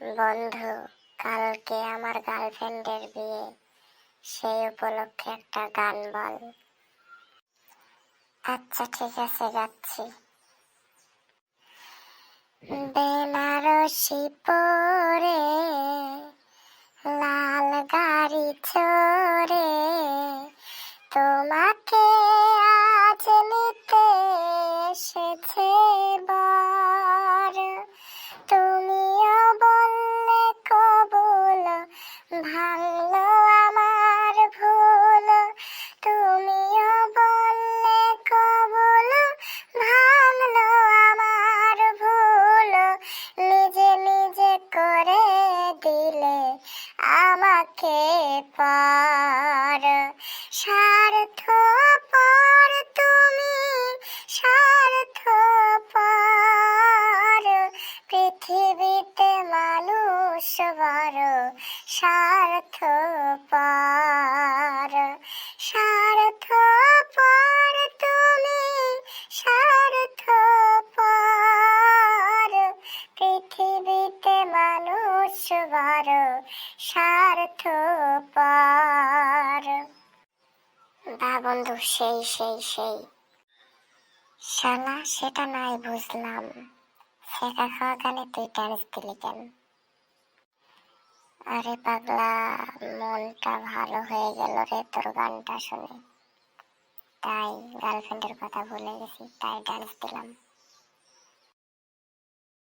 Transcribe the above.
বন্ধু, কালকে আমার গার্লফ্রেন্ডের বিয়ে। সেই উপলক্ষে একটা গান বল। আচ্ছা ঠিক আছে, যাচ্ছি। বেনারসি পরে, লাল গাড়ি চড়ে, তোমাকে আজ নিতে ভাঙলো আমার ভুল। তুমিও বললে কবুল। ভাঙলো আমার ভুল। নিজে নিজে করে দিলে আমাকে পার। স্বার্থ বড় স্বার্থ পার। স্বার্থ পার তুমি স্বার্থ পার। পৃথিবীতে মানুষ বড় স্বার্থ পার। বা বন্ধু, সেই সেই সেই। শালা, সেটা নাই, বুঝলাম। শেখা খাওয়া গানে তুই ডান্স দিলি কেন? আরে পাগলা, মনটা ভালো হয়ে গেল রে তোর গানটা শুনে। তাই গার্লফ্রেন্ডের কথা ভুলে গেছি, তাই ডান্স দিলাম।